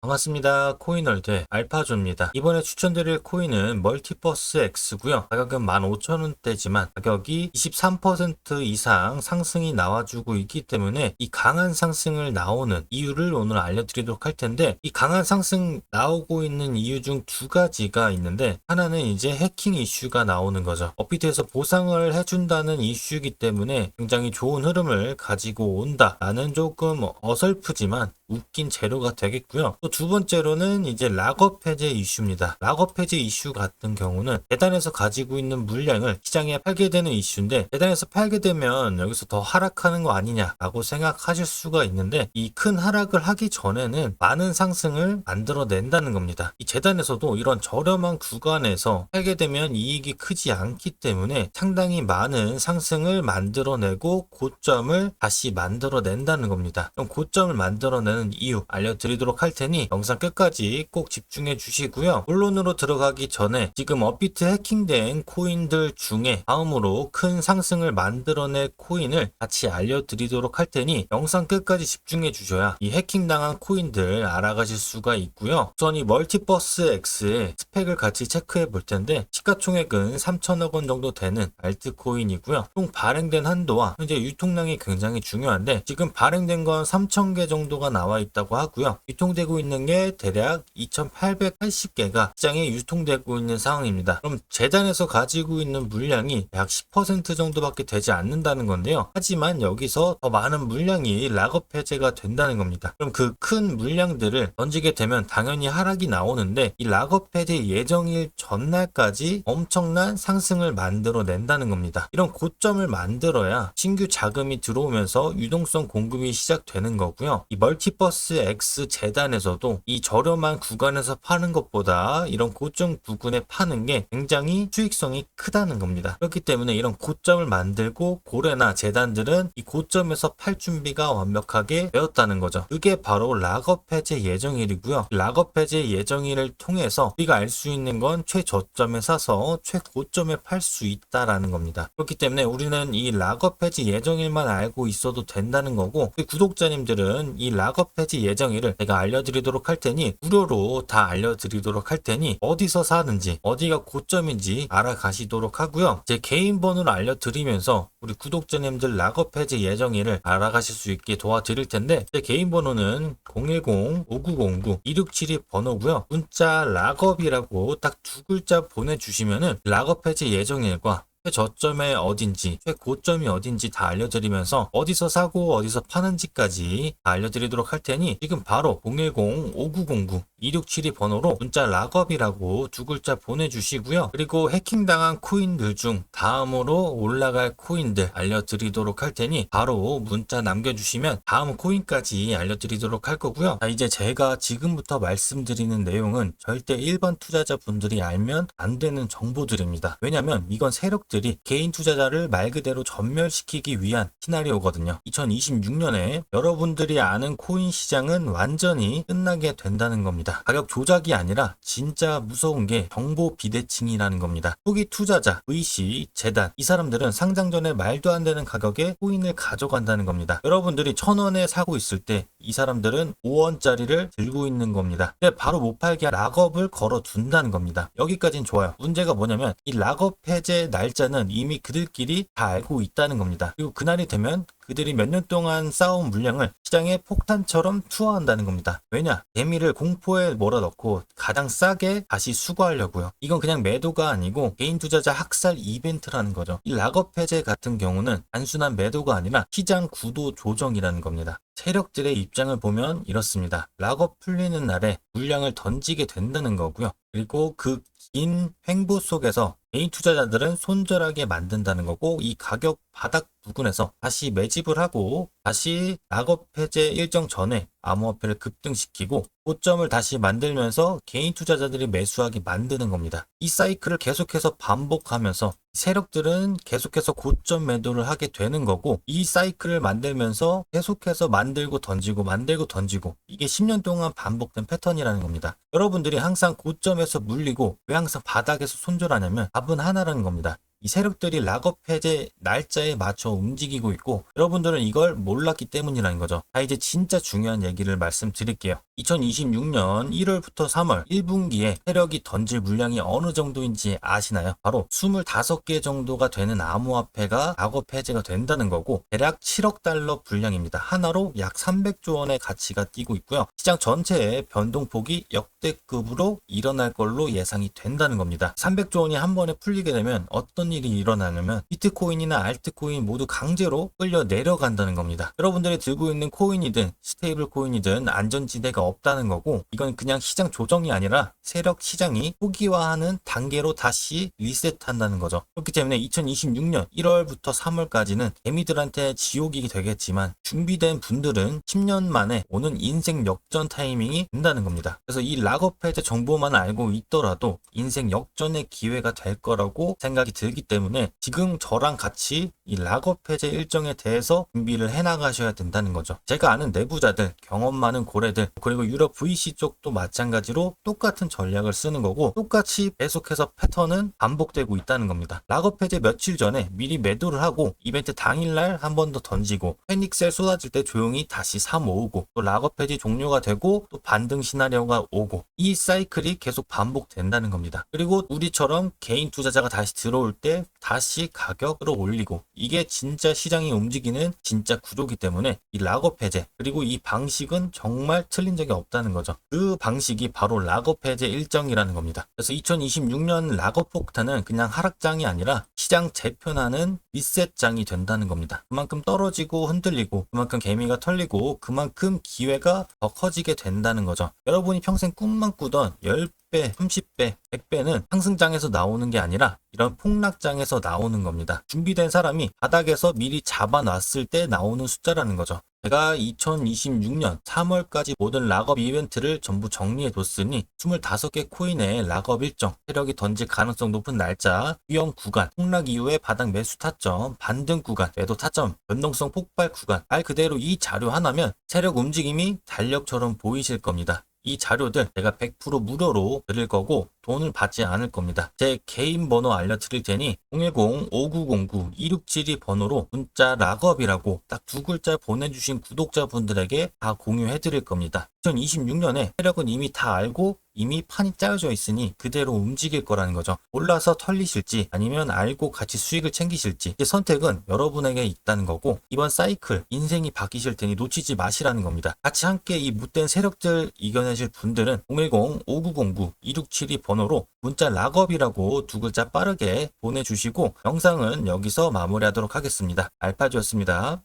반갑습니다. 코인월드 알파조입니다. 이번에 추천드릴 코인은 멀티버스 X고요. 가격은 15,000원대지만 가격이 23% 이상 상승이 나와주고 있기 때문에 이 강한 상승을 나오는 이유를 오늘 알려드리도록 할 텐데 이 강한 상승 나오고 있는 이유 중 두 가지가 있는데 하나는 이제 해킹 이슈가 나오는 거죠. 업비트에서 보상을 해준다는 이슈이기 때문에 굉장히 좋은 흐름을 가지고 온다라는 조금 어설프지만 웃긴 재료가 되겠고요. 또 두 번째로는 이제 락업 해제 이슈입니다. 락업 해제 이슈 같은 경우는 재단에서 가지고 있는 물량을 시장에 팔게 되는 이슈인데 재단에서 팔게 되면 여기서 더 하락하는 거 아니냐라고 생각하실 수가 있는데 이 큰 하락을 하기 전에는 많은 상승을 만들어낸다는 겁니다. 이 재단에서도 이런 저렴한 구간에서 팔게 되면 이익이 크지 않기 때문에 상당히 많은 상승을 만들어내고 고점을 다시 만들어낸다는 겁니다. 그럼 고점을 만들어내는 이유 알려드리도록 할 테니 영상 끝까지 꼭 집중해 주시고요. 본론으로 들어가기 전에 지금 업비트 해킹된 코인들 중에 다음으로 큰 상승을 만들어낼 코인을 같이 알려드리도록 할 테니 영상 끝까지 집중해 주셔야 이 해킹당한 코인들 알아가실 수가 있고요. 우선 이 멀티버스 X의 스펙을 같이 체크해 볼 텐데 시가총액은 3천억 원 정도 되는 알트코인이고요. 총 발행된 한도와 현재 유통량이 굉장히 중요한데 지금 발행된 건 3천 개 정도가 나와 있다고 하고요. 유통되고 있는 게 대략 2,880개가 시장에 유통되고 있는 상황입니다. 그럼 재단에서 가지고 있는 물량이 약 10% 정도밖에 되지 않는다는 건데요. 하지만 여기서 더 많은 물량이 락업 해제가 된다는 겁니다. 그럼 그 큰 물량들을 던지게 되면 당연히 하락이 나오는데 이 락업 해제 예정일 전날까지 엄청난 상승을 만들어낸다는 겁니다. 이런 고점을 만들어야 신규 자금이 들어오면서 유동성 공급이 시작되는 거고요. 이 멀티 버스 X 재단에서도 이 저렴한 구간에서 파는 것보다 이런 고점 부근에 파는 게 굉장히 수익성이 크다는 겁니다. 그렇기 때문에 이런 고점을 만들고 고래나 재단들은 이 고점에서 팔 준비가 완벽하게 되었다는 거죠. 그게 바로 락업 해제 예정일이고요. 락업 해제 예정일을 통해서 우리가 알 수 있는 건 최저점에 사서 최고점에 팔 수 있다라는 겁니다. 그렇기 때문에 우리는 이 락업 해제 예정일만 알고 있어도 된다는 거고 우리 구독자님들은 이 락업 해제 예정일을 제가 알려드리도록 할 테니 무료로 다 알려드리도록 할 테니 어디서 사는지 어디가 고점인지 알아가시도록 하고요. 제 개인 번호를 알려드리면서 우리 구독자님들 락업 해제 예정일을 알아가실 수 있게 도와드릴 텐데 제 개인 번호는 010-5909-2672 번호고요. 문자 락업이라고 딱 두 글자 보내주시면은 락업 해제 예정일과 최 저점이 어딘지, 최고점이 어딘지 다 알려드리면서 어디서 사고 어디서 파는지까지 다 알려드리도록 할 테니 지금 바로 010-5909-2672 번호로 문자 락업이라고 두 글자 보내주시고요. 그리고 해킹당한 코인들 중 다음으로 올라갈 코인들 알려드리도록 할 테니 바로 문자 남겨주시면 다음 코인까지 알려드리도록 할 거고요. 자, 이제 제가 지금부터 말씀드리는 내용은 절대 일반 투자자분들이 알면 안 되는 정보들입니다. 왜냐면 이건 세력들 이 개인 투자자를 말 그대로 전멸시키기 위한 시나리오거든요. 2026년에 여러분들이 아는 코인 시장은 완전히 끝나게 된다는 겁니다. 가격 조작이 아니라 진짜 무서운 게 정보 비대칭이라는 겁니다. 초기 투자자, 의시, 재단 이 사람들은 상장 전에 말도 안 되는 가격에 코인을 가져간다는 겁니다. 여러분들이 천 원에 사고 있을 때이 사람들은 5원짜리를 들고 있는 겁니다. 근데 바로 못 팔게 락업을 걸어 둔다는 겁니다. 여기까진 좋아요. 문제가 뭐냐면 이 락업 해제 날짜는 이미 그들끼리 다 알고 있다는 겁니다. 그리고 그날이 되면 그들이 몇 년 동안 쌓아온 물량을 시장에 폭탄처럼 투하한다는 겁니다. 왜냐? 개미를 공포에 몰아넣고 가장 싸게 다시 수거하려고요. 이건 그냥 매도가 아니고 개인 투자자 학살 이벤트라는 거죠. 이 락업 해제 같은 경우는 단순한 매도가 아니라 시장 구도 조정이라는 겁니다. 세력들의 입장을 보면 이렇습니다. 락업 풀리는 날에 물량을 던지게 된다는 거고요. 그리고 그 긴 횡보 속에서 개인 투자자들은 손절하게 만든다는 거고 이 가격 바닥 부근에서 다시 매집을 하고 다시 락업 해제 일정 전에 암호화폐를 급등시키고 고점을 다시 만들면서 개인 투자자들이 매수하게 만드는 겁니다. 이 사이클을 계속해서 반복하면서 세력들은 계속해서 고점 매도를 하게 되는 거고 이 사이클을 만들면서 계속해서 만들고 던지고 만들고 던지고 이게 10년 동안 반복된 패턴이라는 겁니다. 여러분들이 항상 고점 에서 물리고 왜 항상 바닥에서 손절하냐면 답은 하나라는 겁니다. 이 세력들이 락업 해제 날짜에 맞춰 움직이고 있고 여러분들은 이걸 몰랐기 때문이라는 거죠. 자 이제 진짜 중요한 얘기를 말씀드릴게요. 2026년 1월부터 3월 1분기에 세력이 던질 물량이 어느 정도인지 아시나요? 바로 25개 정도가 되는 암호화폐가 락업 해제가 된다는 거고 대략 7억 달러 분량입니다. 하나로 약 300조 원의 가치가 뛰고 있고요. 시장 전체의 변동폭이 역대급으로 일어날 걸로 예상이 된다는 겁니다. 300조 원이 한 번에 풀리게 되면 어떤 일이 일어나냐면 비트코인이나 알트코인 모두 강제로 끌려 내려간다는 겁니다. 여러분들이 들고 있는 코인이든 스테이블 코인이든 안전지대가 없다는 거고 이건 그냥 시장 조정이 아니라 세력 시장이 초기화하는 단계로 다시 리셋한다는 거죠. 그렇기 때문에 2026년 1월부터 3월까지는 개미들한테 지옥이 되겠지만 준비된 분들은 10년 만에 오는 인생 역전 타이밍이 된다는 겁니다. 그래서 이 락업 해제 정보만 알고 있더라도 인생 역전의 기회가 될 거라고 생각이 들기 때문에 지금 저랑 같이 이 락업 해제 일정에 대해서 준비를 해 나가셔야 된다는 거죠. 제가 아는 내부자들, 경험 많은 고래들, 그리고 유럽 VC 쪽도 마찬가지로 똑같은 전략을 쓰는 거고 똑같이 계속해서 패턴은 반복되고 있다는 겁니다. 락업 해제 며칠 전에 미리 매도를 하고 이벤트 당일날 한 번 더 던지고 패닉셀 쏟아질 때 조용히 다시 사 모으고 또 락업 해제 종료가 되고 또 반등 시나리오가 오고 이 사이클이 계속 반복된다는 겁니다. 그리고 우리처럼 개인 투자자가 다시 들어올 때 다시 가격을 올리고 이게 진짜 시장이 움직이는 진짜 구조기 때문에 이 락업 해제 그리고 이 방식은 정말 틀린 적이 없다는 거죠. 그 방식이 바로 락업 해제 일정이라는 겁니다. 그래서 2026년 락업 폭탄은 그냥 하락장이 아니라 시장 재편하는 리셋장이 된다는 겁니다. 그만큼 떨어지고 흔들리고 그만큼 개미가 털리고 그만큼 기회가 더 커지게 된다는 거죠. 여러분이 평생 꿈만 꾸던 10 배, 30배, 100배는 상승장에서 나오는 게 아니라 이런 폭락장에서 나오는 겁니다. 준비된 사람이 바닥에서 미리 잡아놨을 때 나오는 숫자라는 거죠. 제가 2026년 3월까지 모든 락업 이벤트를 전부 정리해 뒀으니 25개 코인의 락업 일정, 세력이 던질 가능성 높은 날짜, 위험 구간, 폭락 이후의 바닥 매수 타점, 반등 구간, 매도 타점, 변동성 폭발 구간, 말 그대로 이 자료 하나면 세력 움직임이 달력처럼 보이실 겁니다. 이 자료들 제가 100% 무료로 드릴 거고 돈을 받지 않을 겁니다. 제 개인 번호 알려드릴 테니 010-5909-2672 번호로 문자 락업이라고 딱 두 글자 보내주신 구독자분들에게 다 공유해 드릴 겁니다. 2026년에 세력은 이미 다 알고 이미 판이 짜여져 있으니 그대로 움직일 거라는 거죠. 올라서 털리실지 아니면 알고 같이 수익을 챙기실지 선택은 여러분에게 있다는 거고 이번 사이클 인생이 바뀌실 테니 놓치지 마시라는 겁니다. 같이 함께 이 못된 세력들 이겨내실 분들은 010-5909-2672 번호로 문자 락업이라고 두 글자 빠르게 보내주시고 영상은 여기서 마무리하도록 하겠습니다. 알파주였습니다.